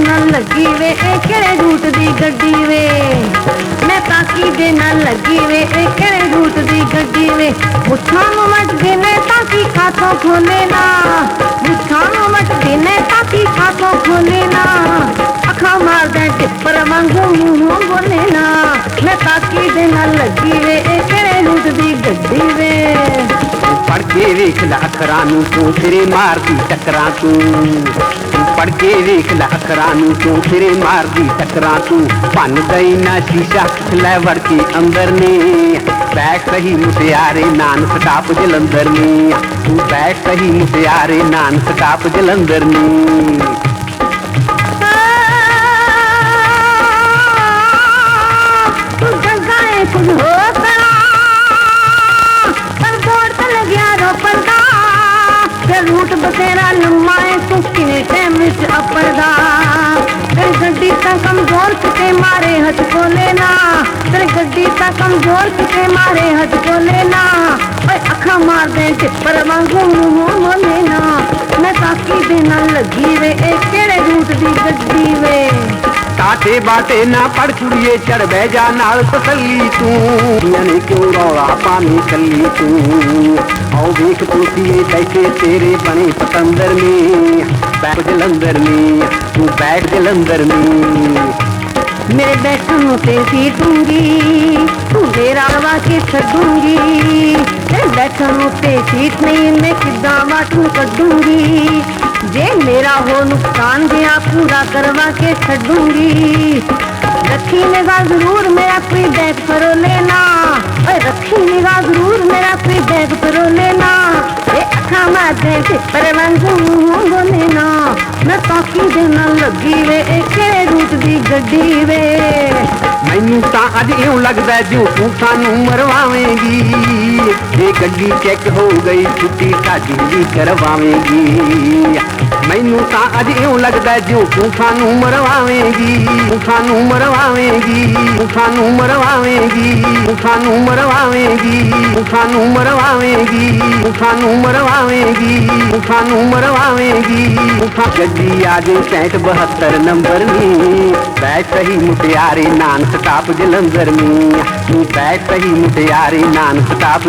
ਦੇ ਨਾਲ ਲੱਗੀ ਵੇ ਇਹ ਕਿਹੜੇ ਰੂਟ ਦੀ ਗੱਡੀ ਵੇ ਮੈਂ ਤਾਕੀ ਦੇ ਨਾਲ ਲੱਗੀ ਵੇ ਇਹ ਕਿਹੜੇ ਰੂਟ ਦੀ ਗੱਡੀ ਵੇ ਮੁੱਠਾਂ ਨੂੰ ਮਟਦੇ ਨੇ ਤਾਕੀ ਖਾਤੋਂ ਖੋਲੇ ਨਾ ਮੁੱਠਾਂ ਨੂੰ ਮਟਦੇ ਨੇ ਤਾਕੀ ਖਾਤੋਂ ਖੋਲੇ ਨਾ ਅੱਖਾਂ ਮਾਰਦਾ ਟਿੱਪਰ ਵਾਂਗੂ अकरानू तू फिर मार दी टकरा तू। पढ़ के देख ला अकरानू तू फिर मार दी टकरा तू। बन गई ना शीशा लेवर के अंदर ने। बैठ सही मुटियारे नान सटाप जलंधर ने। तू बैठ सही मुटियारे नान सटाप जलंधर ने। Oh, सेरा लम्मा है अपरदा। तेरी गड्डी का कमज़ोर किते मारे हथ को लेना। तेरी गड्डी कमज़ोर मारे हथ को लेना। अखा मार दे पर वांगू मुँह मैं ताकी देना लगी वे एक केड़े दूध दी गड्डी वे। बाटे बाटे ना पड़ कुड़िए चढ़ बह जा नाल तसली तू। यानी क्यों रौला पानी चली तू? आओ देख तुलसी बैठे तेरे बने पतंदर में? बैठ जलंधर में, तू बैठ जलंधर में। मेरे बैठन से सी दूँगी तू मेरा आवा के छूँगी मैं बैठू से सीट नहीं, मैं किदा तू कदूँगी जे मेरा हो नुकसान पूरा करवा के छूँगी रखी निगाह ज़रूर मेरा कोई बैग परो लेना। रखी निगाह ज़रूर मेरा कोई बैग परो लेना। मैं ताकी दे तो लगी वे रूट दी गड्डी वे। मैनू ता अज यूँ लगदा जो तू सानू मरवावेंगी। ਤਾਂ ਅੱਜ ਇਉਂ ਲੱਗਦਾ ਜਿਉਂ ਤੂੰ ਸਾਨੂੰ ਮਰਵਾਵੇਂਗੀ ਇਹ ਗੱਡੀ ਚੈੱਕ ਹੋ ਗਈ ਛੁੱਟੀ ਸਾਡੀ ਵੀ ਕਰਵਾਵੇਂਗੀ ਮੈਨੂੰ ਤਾਂ ਅੱਜ ਇਉਂ ਲੱਗਦਾ ਜਿਉਂ ਤੂੰ ਸਾਨੂੰ ਮਰਵਾਵੇਂਗੀ ਤੂੰ ਸਾਨੂੰ ਮਰਵਾਵੇਂਗੀ ਤੂੰ ਸਾਨੂੰ ਮਰਵਾਵੇਂਗੀ ਤੂੰ ਸਾਨੂੰ ਮਰਵਾਵੇਂਗੀ ਤੂੰ ਸਾਨੂੰ ਮਰਵਾਵੇਂਗੀ ਤੂੰ ਸਾਨੂੰ ਮਰਵਾਵੇਂਗੀ ਤੂੰ ਸਾਨੂੰ ਮਰਵਾਵੇਂਗੀ ਤੂੰ ਸਾ ਗੱਡੀ ਆ ਜੇ 72 ਨੰਬਰ ਨੀ ਬੈਠ ਸਹੀ ਮੁਟਿਆਰੇ ਨਾਨ ਸਟਾਪ ਜਲੰਧਰ ਨੀ ਤੂੰ ਬੈਠ ਸਹੀ ਮੁਟਿਆਰੇ ਨਾਨ ਸਟਾਪ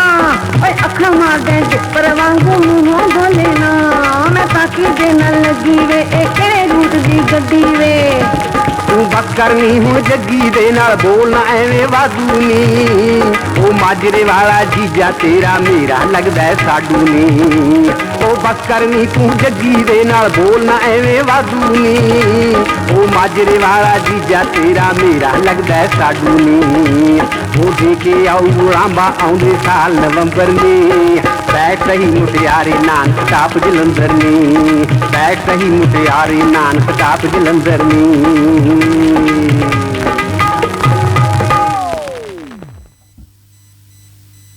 ਨਾਲ ਮਾਰ ਬਤੋਲੇ ਵਾਂਗੂ ਮੂੰਹੋਂ ਬੋਲੇ ਨਾ। ਮੈਂ ਤਾਕੀ ਦੇ ਨਾਲ ਲੱਗੀ ਵੇ ਇਹ ਕਿਹੜੇ ਰੂਟ ਦੀ ਗੱਡੀ ਵੇ। ਤੂੰ ਬੱਕਰ ਕਰਨੀ ਹੁਣ ਜੱਗੀ ਦੇ ਨਾਲ ਬੋਲਣਾ ਐਵੇਂ ਵਾਧੂ ਨੀ। ਉਹ ਮਾਜਰੇ ਵਾਲਾ ਜੀਜਾ ਤੇਰਾ ਮੇਰਾ ਲੱਗਦਾ ਸਾਡੂ ਨੀ। ਉਹ ਬੱਕਰ ਕਰਨੀ ਤੂੰ ਜੱਗੀ ਦੇ ਨਾਲ ਬੋਲਣਾ ਐਵੇਂ ਵਾਧੂ ਨੀ। ਉਹ ਮਾਜਰੇ ਵਾਲਾ ਜੀਜਾ ਤੇਰਾ ਮੇਰਾ ਲੱਗਦਾ ਹੈ ਸਾਡੂ ਨੀ ਉਹ ਦੇ ਕੇ ਆਉ ਰਾਂਬਾ ਆਉਂਦੇ ਸਾਲ ਨਵੰਬਰ ਨੇ ਬੈਠ ਸਹੀ ਮੁਟਿਆਰੇ ਨਾਨ ਸਟਾਪ ਜਲੰਧਰ ਨੇ ਬੈਠ ਸਹੀ ਮੁਟਿਆਰੇ ਨਾਨ ਸਟਾਪ ਜਲੰਧਰ ਨੇ